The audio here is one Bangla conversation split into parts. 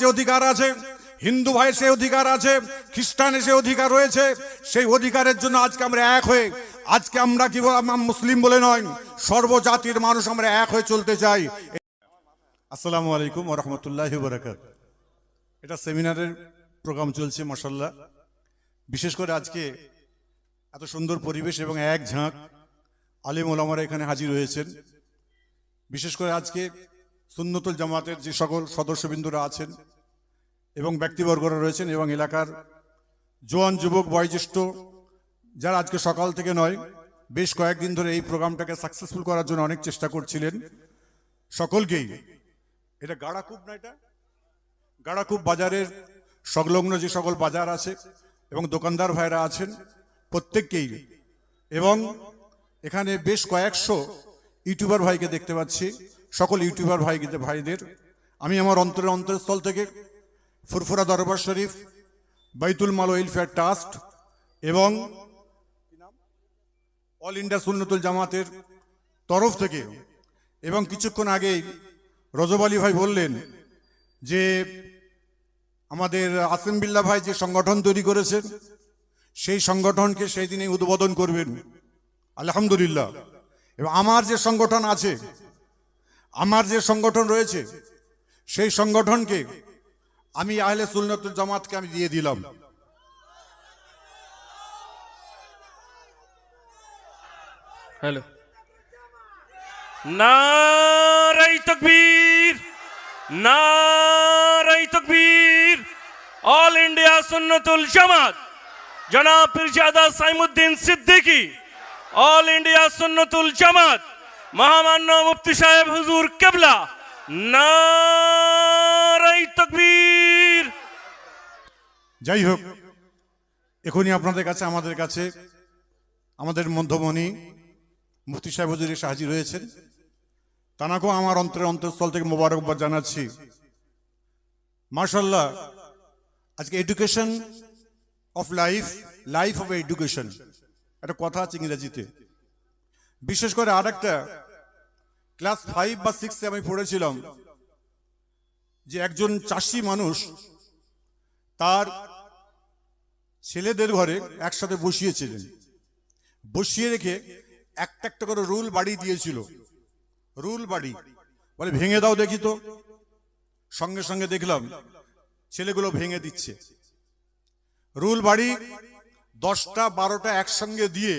যে অধিকার আছে, হিন্দু ভাই সে অধিকার আছে, খ্রিস্টানের সে অধিকার রয়েছে, সেই অধিকারের জন্য আজকে আমরা এক হয়ে, আজকে আমরা কি মুসলিম বলে নয়, সর্বজাতির মানুষ আমরা এক হয়ে চলতে চাই। আসসালামু আলাইকুম রহমতুল্লাহ বরাকাত এটা সেমিনারের প্রোগ্রাম চলছে মাসাল্লাহ বিশেষ করে আজকে এত সুন্দর পরিবেশ এবং এক ঝাঁক আলিম ওলামারা এখানে হাজির হয়েছেন। বিশেষ করে আজকে সুন্নতুল জামাতের যে সকল সদস্যবৃন্দরা আছেন এবং ব্যক্তিবর্গরা রয়েছেন এবং এলাকার জোয়ান যুবক, বয়োজ্যেষ্ঠ, যারা আজকে সকাল থেকে নয়, বেশ কয়েকদিন ধরে এই প্রোগ্রামটাকে সাকসেসফুল করার জন্য অনেক চেষ্টা করছিলেন। সকলকেই, এটা গাড়াকুপ না এটা? গাড়াকুপ বাজারের সংলগ্ন যে সকল বাজার আছে এবং দোকানদার ভাইরা আছেন, প্রত্যেককেই। এবং এখানে বেশ কয়েকশো ইউটিউবার ভাইকে দেখতে পাচ্ছি। সকল ইউটিউবার ভাই ভাইদের। আমি আমার অন্তরের অন্তরস্থল থেকে ফুরফুরা দরবার শরীফ, বাইতুল মাল ওয়েলফেয়ার ট্রাস্ট এবং অল ইন্ডিয়া সুন্নতুল জামাতের তরফ থেকে এবং কিছুক্ষণ আগেই রজব আলী ভাই বললেন যে আমাদের আসিম বিল্লা ভাই যে সংগঠন তৈরি করেছেন, সেই সংগঠনকে সেই দিনে উদ্বোধন করবেন। আলহামদুলিল্লাহ। এবং আমার যে সংগঠন আছে আমার যে সংগঠন রয়েছে, সেই সংগঠনকে আমি আহলে সুন্নতুল জামাতকে আমি দিয়ে দিলাম। হ্যালো। নারাই তকবীর নারাই তকবীর। অল ইন্ডিয়া সুন্নতুল জামাত, জনাব পীরজাদা সাইমুদ্দিন সিদ্দিকী, অল ইন্ডিয়া সুন্নতুল জামাত। মহামান্য মুফতি সাহেব হুজুর কেবলা। তকবীর। যাই হোক, এখনই আপনাদের কাছে, আমাদের কাছে, আমাদের মধ্যমণি মুফতি সাহেব হুজুর এসে হাজির হয়েছেন। তানাকেও আমার অন্তরের অন্তঃস্থল থেকে মোবারকবাদ জানাচ্ছি। মার্শাল্লাহ আজকে education of life life of education একটা কথা আছে ইংরেজিতে। বিশেষ করে আর একটা ক্লাস ফাইভ বা সিক্সে আমি পড়েছিলাম যে একজন চাষি মানুষ তার ছেলেদের ঘরে একসাথে বসিয়েছিলেন। বসিয়ে রেখে একটা একটা করে রুল বাড়ি দিয়েছিল। রুল বাড়ি। বলে, ভেঙে দাও দেখি তো। সঙ্গে সঙ্গে দেখলাম, ছেলেগুলো ভেঙে দিচ্ছে। রুল বাড়ি দশটা, বারোটা একসঙ্গে দিয়ে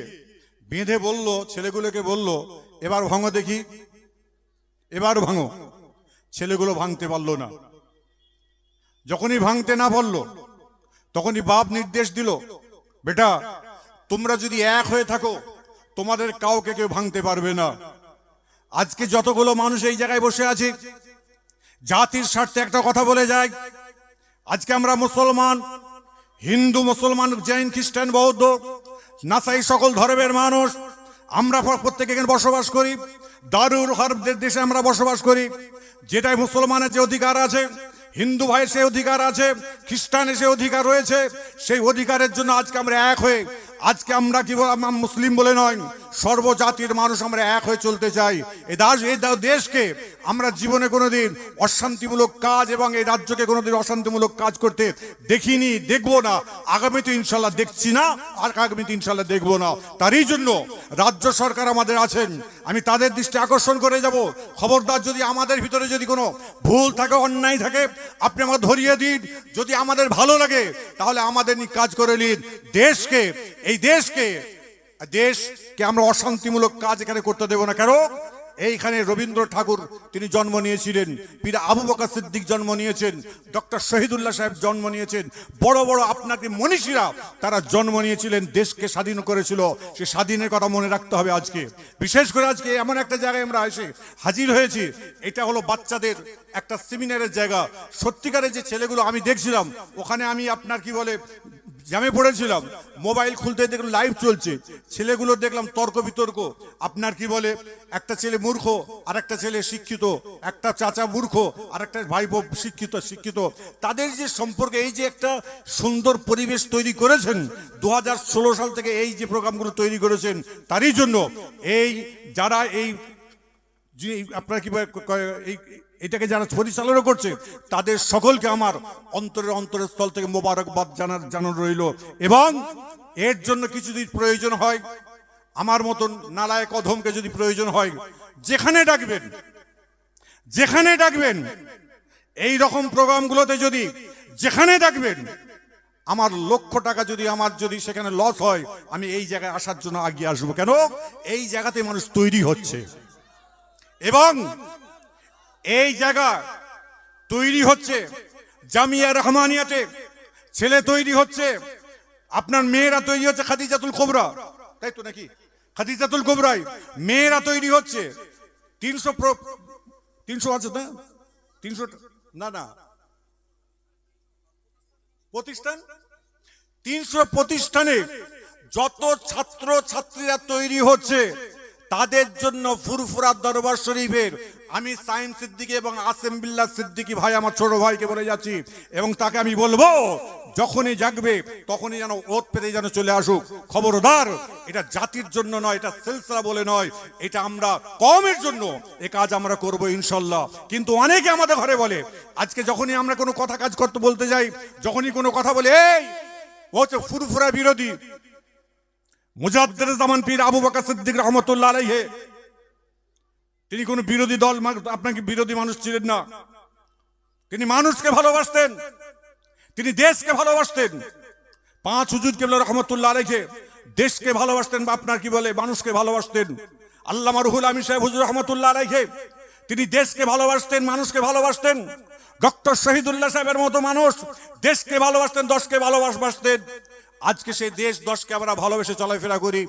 বেঁধে বলল, ছেলেগুলোকে বলল, এবার ভাঙো দেখি। এবার ভাঙো। ছেলেগুলো ভাঙতে পারল না। যখনই ভাঙতে না পারল, তখনই বাপ নির্দেশ দিল, বেটা, তোমরা যদি এক হয়ে থাকো, তোমাদের কাউকে কেউ ভাঙতে পারবে না। আজকে যতগুলো মানুষ এই জায়গায় বসে আছে, জাতির স্বার্থে একটা কথা বলে যায়, আজকে আমরা মুসলমান, হিন্দু, মুসলমান, জৈন, খ্রিস্টান, বৌদ্ধ, নাসাই সকল ধর্মের মানুষ, আমরা প্রত্যেকে এখানে বসবাস করি দারুল হরবদের দেশে আমরা বসবাস করি, যেটাই মুসলমানের যে অধিকার আছে, হিন্দু ভাই সে অধিকার আছে, খ্রিস্টানের সে অধিকার রয়েছে, সেই অধিকারের জন্য আজকে আমরা এক হয়ে, আজকে আমরা কি মুসলিম বলে নয় সর্বজাতির মানুষ আমরা এক হয়ে চলতে চাই। এ দাস এই দেশকে আমরা জীবনে কোনোদিন অশান্তিমূলক কাজ এবং এই রাজ্যকে কোনোদিন অশান্তিমূলক কাজ করতে দেখিনি, দেখব না। আগামীতে ইনশাল্লাহ দেখছি না, আর আগামীতে ইনশাল্লাহ দেখব না। তারই জন্য রাজ্য সরকার আমাদের আছেন। আমি তাদের দৃষ্টি আকর্ষণ করে যাব। খবরদার যদি আমাদের ভিতরে যদি কোনো ভুল থাকে, অন্যায় থাকে, আপনি আমাকে ধরিয়ে দিন। যদি আমাদের ভালো লাগে, তাহলে আমাদের নিয়ে কাজ করে নিন। দেশকে, এই দেশকে দেশকে আমরা অশান্তিমূলক কাজ এখানে করতে দেব না। কেন? এইখানে রবীন্দ্র ঠাকুর, তিনি জন্ম নিয়েছিলেন। পীর আবু বকা সিদ্দিক জন্ম নিয়েছেন। ডক্টর শহীদুল্লাহ সাহেব জন্ম নিয়েছেন। বড় বড় আপনাকে মনীষীরা তারা জন্ম নিয়েছিলেন, দেশকে স্বাধীন করেছিল। সে স্বাধীনের কথা মনে রাখতে হবে আজকে। বিশেষ করে আজকে এমন একটা জায়গায় আমরা এসে হাজির হয়েছি। এটা হলো বাচ্চাদের একটা সেমিনারের জায়গা। সত্যিকারের যে ছেলেগুলো, আমি দেখছিলাম, ওখানে আমি আপনার কি বলে জ্যামে পড়েছিলাম, মোবাইল খুলতে দেখলাম লাইভ চলছে। ছেলেগুলো দেখলাম তর্ক বিতর্ক। আপনার কি বলে? একটা ছেলে মূর্খ আর একটা ছেলে শিক্ষিত, একটা চাচা মূর্খ আর একটা ভাই বোন শিক্ষিত শিক্ষিত। তাদের যে সম্পর্কে, এই যে একটা সুন্দর পরিবেশ তৈরি করেছেন, দু হাজার ষোলো সাল থেকে এই যে প্রোগ্রামগুলো তৈরি করেছেন, তারই জন্য এই যারা এই যে আপনার কি এই এটাকে যারা পরিচালনা করছে, তাদের সকলকে আমার অন্তরের অন্তরের স্থল থেকে মোবারকবাদ জানার, জানানো রইল। এবং এর জন্য কিছু যদি প্রয়োজন হয়, আমার মতন নালায় কদমকে যদি প্রয়োজন হয়, যেখানে ডাকবেন যেখানে ডাকবেন, এই রকম প্রোগ্রামগুলোতে যদি যেখানে ডাকবেন, আমার লক্ষ টাকা যদি আমার যদি সেখানে লস হয়, আমি এই জায়গায় আসার জন্য আগিয়ে আসব। কেন? এই জায়গাতে মানুষ তৈরি হচ্ছে। এবং এই জায়গা তৈরি হচ্ছে জামিয়া রহমানিয়াতে। ছেলে তৈরি হচ্ছে। আপনার মেয়েরা তৈরি হচ্ছে খাদিজাতুল কোবরা। তাই তো নাকি? খাদিজাতুল কোবরাই মেয়েরা তৈরি হচ্ছে। তিনশো তিনশো আছে না তিনশো না না। প্রতিষ্ঠান? তিনশো প্রতিষ্ঠানে যত ছাত্র ছাত্রীরা তৈরি হচ্ছে, তাদের জন্য ফুরফুরা দরবার শরীফের আমি সাইন সিদ্দিকি এবং আসেম বিল্লাহ সিদ্দিকি ভাই, আমার ছোট ভাইকে বলে যাচ্ছি। এবং তাকে আমি বলব, যখনই জাগবে, তখনই যেন ওত পেতে যেন চলে আসুক। খবরদার, এটা জাতির জন্য নয়, এটা সিলসিলা বলে নয়, এটা আমরা কমের জন্য এ কাজ আমরা করব ইনশাল্লাহ। কিন্তু অনেকে আমাদের ঘরে বলে, আজকে যখনই আমরা কোনো কথা কাজ করতে বলতে যাই, যখনই কোনো কথা বলে, এই, ও হচ্ছে ফুরফুরা বিরোধী। মুজাদ্দের জামান পীর আবু বকর সিদ্দিক রহমতুল্লাহ আলাইহে তিনি কোনো বিরোধী দল আপনাকে বিরোধী মানুষ ছিলেন না। তিনি মানুষকে ভালোবাসতেন। তিনি দেশকে ভালোবাসতেন। পাঁচ হুজুর কেবল রহমতুল্লাহ আলাইহে, দেশকে ভালোবাসতেন, বা আপনার কি বলে, মানুষকে ভালোবাসতেন। আল্লামা রুহুল আমি সাহেব হুজুর রহমতুল্লাহ আলাইহে, তিনি দেশকে ভালোবাসতেন, মানুষকে ভালোবাসতেন। ডক্টর শহীদুল্লাহ সাহেবের মতো মানুষ দেশকে ভালোবাসতেন, দশকে ভালোবাসবাসতেন আজকে সেই দেশ দশকে আমরা ভালোবেসে চলাফেরা করি।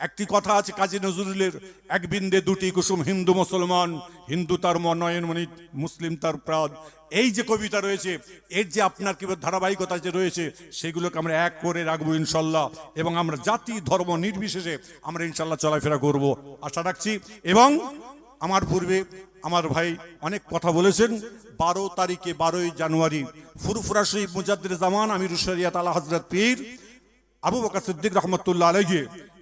একটি কথা আছে কাজী নজরুলের, এক বিন্দে দুটি কুসুম হিন্দু মুসলমান, হিন্দু তার মনয়নমণি মুসলিম তার প্রাণ। এই যে কবিতা রয়েছে, এর যে আপনার কি ধারাবাহিকতা যে রয়েছে, সেগুলোকে আমরা এক করে রাখব ইনশাল্লাহ, এবং আমরা জাতি, ধর্ম নির্বিশেষে আমরা ইনশাল্লাহ চলাফেরা করব। আশা রাখছি, এবং আমার পূর্বে আমার ভাই অনেক কথা বলেছেন, বারো তারিখে বারোই জানুয়ারি, ফুরফুরা শরীফ মুজাদ্দির জামান, আমির শরিয়াত আলা হজরত পীর আবু বকর সিদ্দিক রহমতুল্লাহ আলাইহি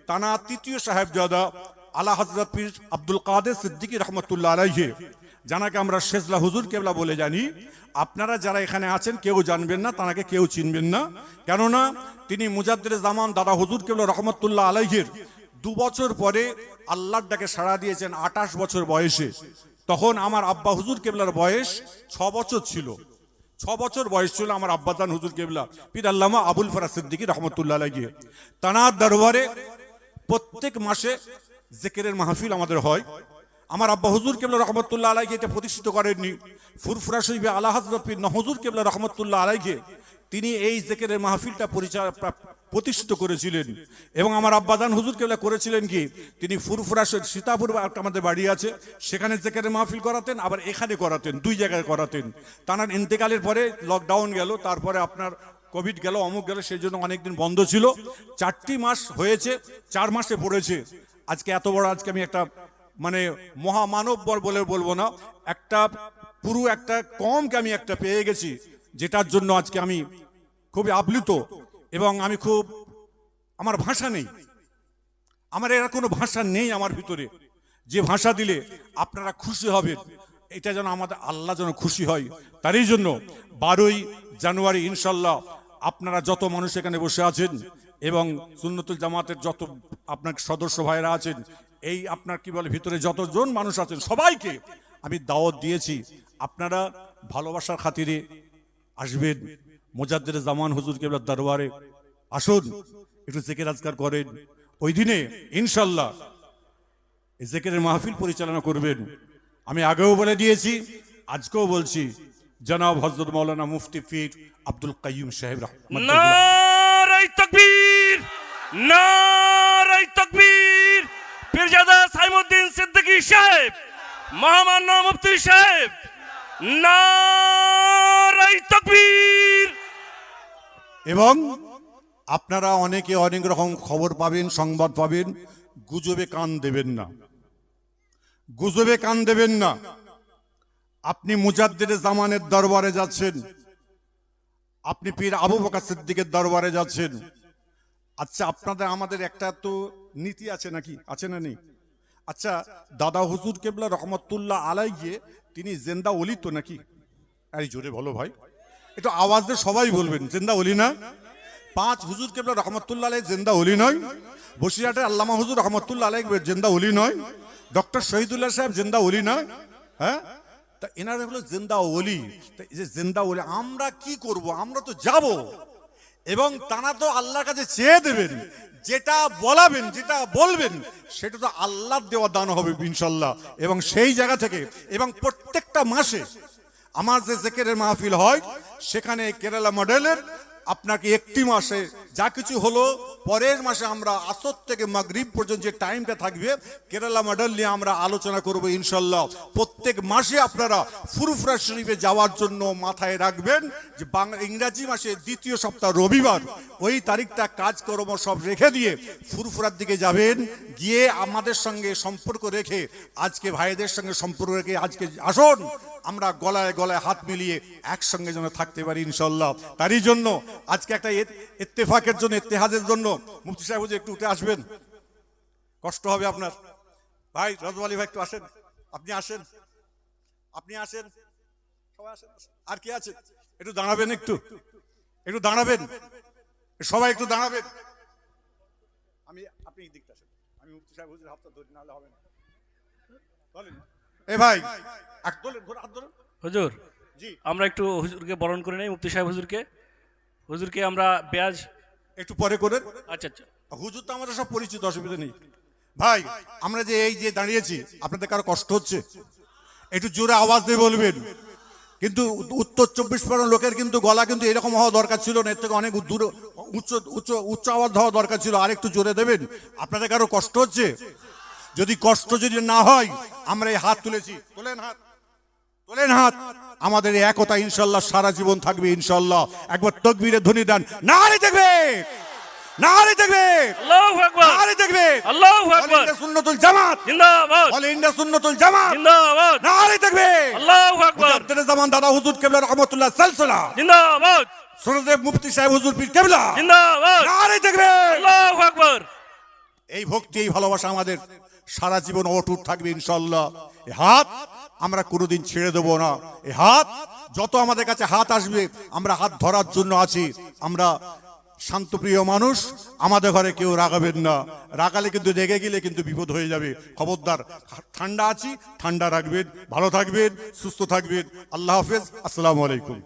তানা তৃতীয় সাহেবজাদা আলা হজরত পীর আব্দুল কাদের সিদ্দিকী রহমতুল্লাহ আলাইহি। জানাকে আমরা শেজলা হুজুর কেবলা বলে জানি। আপনারা যারা এখানে আছেন, কেউ জানবেন না, তানাকে কেউ চিনবেন না। কেননা তিনি মুজাদ্দির জামান দাদা হুজুর কেবলা রহমতুল্লাহ আলাইহির দু বছর পরে আল্লাহর ডাকে সাড়া দিয়েছেন আঠাশ বছর বয়সে। তখন আমার আব্বা হুজুর কেবলার বয়স ছ বছর ছিল। ছ বছর বয়স ছিল আমার আব্বাদান হুজুর কেবলা, পীর আল্লামা আবুল ফরা সিদ্দিকী রহমতুল্লাহ লাগিয়ে তানার দরবারে প্রত্যেক মাসে জেকেরের মাহফিল আমাদের হয়। আমার আব্বা হুজুর কেবলা রহমতুল্লাহ আলাইকে এটা প্রতিষ্ঠিত করেননি। ফুরফুরা শরীফে আল্লাহ হজরত পীর নহজুর কেবলা রহমতুল্লাহ আলাইকে তিনি এই জেকেরের মাহফিলটা পরিচালনা প্রতিষ্ঠিত করেছিলেন। এবং আমার আব্বাদান হুজুর কেবলা করেছিলেন কি? তিনি ফুরফুরা সীতাপুর আমাদের বাড়ি আছে। সেখানে জেকেরের মাহফিল করাতেন, আবার এখানে করাতেন, দুই জায়গায় করাতেন। তানার ইন্তেকালের পরে লকডাউন গেল, তারপরে আপনার কোভিড গেল, অমুক গেল, সেই জন্য অনেকদিন বন্ধ ছিল। চারটি মাস হয়েছে, চার মাসে পড়েছে। আজকে এত বড়, আজকে আমি একটা মানে মহামানব বর বলে বলব না, একটা পুরো একটা কমকে আমি একটা পেয়ে গেছি, যেটার জন্য আজকে আমি খুবই আপ্লুত এবং আমি খুব, আমার ভাষা নেই। আমার এর কোনো ভাষা নেই আমার ভিতরে। যে ভাষা দিলে আপনারা খুশি হবেন, এটা যেন আমাদের আল্লাহ যেন খুশি হয়। তারই জন্য বারোই জানুয়ারি ইনশাল্লাহ আপনারা যত মানুষ এখানে বসে আছেন এবং সুন্নতুল জামাতের যত আপনার সদস্য ভাইরা আছেন, এই আপনার কি বলে ভিতরে যতজন মানুষ আছেন সবাইকে আমি দাওয়াত দিয়েছি। আপনারা ভালোবাসার খাতিরে আসবেন। মোজাদ্দের জামান হুজুর কেবলার দরবারে আসুন, একটু জেকের আজকার করেন। ওই দিনে ইনশাল্লাহ এই জেকেরের মাহফিল পরিচালনা করবেন। আমি আগেও বলে দিয়েছি, আজকেও বলছি জনাব হজরত মৌলানা মুফতি ফির আব্দুল কাইয়ুম সাহেব নারাই তকবীর নারাই তকবীর। পীরজাদা সাইমুদ্দিন সিদ্দিকী সাহেব মহামান্য মুফতি সাহেব নারাই তকবীর। এবং আপনারা অনেকে অনেক রকম খবর পাবেন সংবাদ পাবেন গুজবে কান দেবেন না। গুজবে কান দেবেন না। আপনি মুজাদ্দের জামানের দরবারে যাচ্ছেন। আপনি পীর আবু বকর সিদ্দিকের দরবারে যাচ্ছেন। আচ্ছা আপনাদের, আমাদের একটা তো নীতি আছে নাকি? আছে না নেই? আচ্ছা দাদা হুজুর কেবলা রহমতুল্লাহ আলাই গিয়ে তিনি জেন্দা অলি তো নাকি? এই জোরে বলো ভাই। একটু আওয়াজ দিয়ে সবাই বলবেন, জেন্দা অলি না? পাঁচ হুজুর কেবলা রহমতুল্লাহ আলাই জেন্দা অলি নয়। বসিরহাটের আল্লামা হুজুর রহমতুল্লাহ আলাই জেন্দা অলি নয়। ডক্টর শহীদুল্লাহ সাহেব জেন্দা অলি নয়। হ্যাঁ? তা এনারা হলো জিন্দা ওলি। যে জিন্দা ওলি, আমরা কি করব? আমরা তো যাব। এবং তারা তো আল্লাহর কাছে চেয়ে দেবেন, যেটা বলাবেন, যেটা বলবেন, সেটা তো আল্লাহর দেওয়া দান হবে ইনশাল্লাহ। এবং সেই জায়গা থেকে, এবং প্রত্যেকটা মাসে আমার যে জেকেরের মাহফিল হয়, সেখানে কেরালা মডেলের আপনাকে একটি মাসে যা কিছু হলো, পরের মাসে আমরা আসর থেকে মাগরিব পর্যন্ত যে টাইমটা থাকবে, কেরালা মডেল নিয়ে আমরা আলোচনা করব ইনশাল্লাহ প্রত্যেক মাসে আপনারা ফুরফুরা শরীফে যাওয়ার জন্য মাথায় রাখবেন যে বাংলা, ইংরাজি মাসে দ্বিতীয় সপ্তাহ রবিবার, ওই তারিখটা কাজকর্ম সব রেখে দিয়ে ফুরফুরার দিকে যাবেন, গিয়ে আমাদের সঙ্গে সম্পর্ক রেখে, আজকে ভাইদের সঙ্গে সম্পর্ক রেখে আজকে আসুন আমরা গলায় গলায় হাত মিলিয়ে একসঙ্গে যেন থাকতে পারি ইনশাল্লাহ তারই জন্য আজকে একটা ইত্তেফাকের জন্য ইত্তেহাজের জন্য মুফতি সাহেব একটু উঠে আসবেন। কষ্ট হবে আপনার। ভাই রজওয়ালি ভাই একটু আসেন। আপনি আসেন। আপনি আসেন। সবাই আসেন। আর কি আছে? একটু দাঁড়াবেন একটু। একটু দাঁড়াবেন। সবাই একটু দাঁড়াবেন। আমি আপনি দিকটা আমি মুফতি সাহেব হুজুর হাতটা ধরি, নাহলে হবে না। বলেন। এ ভাই হুজুর জি। আমরা একটু হুজুরকে বরণ করে নেই মুফতি সাহেব হুজুরকে। হুজুরকে আমরা বেয়াজ একটু পরে করেন। আচ্ছা আচ্ছা। হুজুর তো আমাদের সব পরিচিত অসুবিধা নেই। ভাই আমরা যে এই যে দাঁড়িয়েছি আপনাদের কারও কষ্ট হচ্ছে? একটু জোরে আওয়াজ দিয়ে বলবেন। কিন্তু উত্তর চব্বিশ পরগনা লোকের কিন্তু গলা কিন্তু এরকম হওয়া দরকার ছিল না এর থেকে অনেক দূর উচ্চ উচ্চ উচ্চ আওয়াজ হওয়া দরকার ছিল। আর একটু জোরে দেবেন। আপনাদের কারও কষ্ট হচ্ছে? যদি কষ্ট যদি না হয় আমরা এই হাত তুলেছি। তোলেন হাত। তোলেন হাত। আমাদের একতা ইনশাল্লাহ সারা জীবন থাকবে ইনশাল্লাহ। একবার তকবীরে ধ্বনি দেন। নারী দেখবে! নারী দেখবে! সুন্নতুল জামাত! জিন্দাবাদ। All India Sunnatul Jamat! জিন্দাবাদ। দেখবে! জামান দাদা হুজুর কেবলা রহমতুল্লাহ সালসালা। জিন্দাবাদ। সুরদেব মুফতি সাহেব হুজুর পীর কেবলা। জিন্দাবাদ। নারী দেখবে! আল্লাহু আকবার। এই ভক্তি, এই ভালোবাসা আমাদের সারা জীবন অটুট থাকবে ইনশাল্লাহ এই হাত আমরা কোনোদিন ছেড়ে দেব না। এই হাত, যত আমাদের কাছে হাত আসবে, আমরা হাত ধরার জন্য আছি। আমরা শান্তপ্রিয় মানুষ, আমাদের ঘরে কেউ রাগাবেন না। রাগালে কিন্তু রেগে গেলে কিন্তু বিপদ হয়ে যাবে। খবরদার, ঠান্ডা আছি, ঠান্ডা রাখবেন, ভালো থাকবেন, সুস্থ থাকবেন। আল্লাহ হাফেজ, আসসালামু আলাইকুম।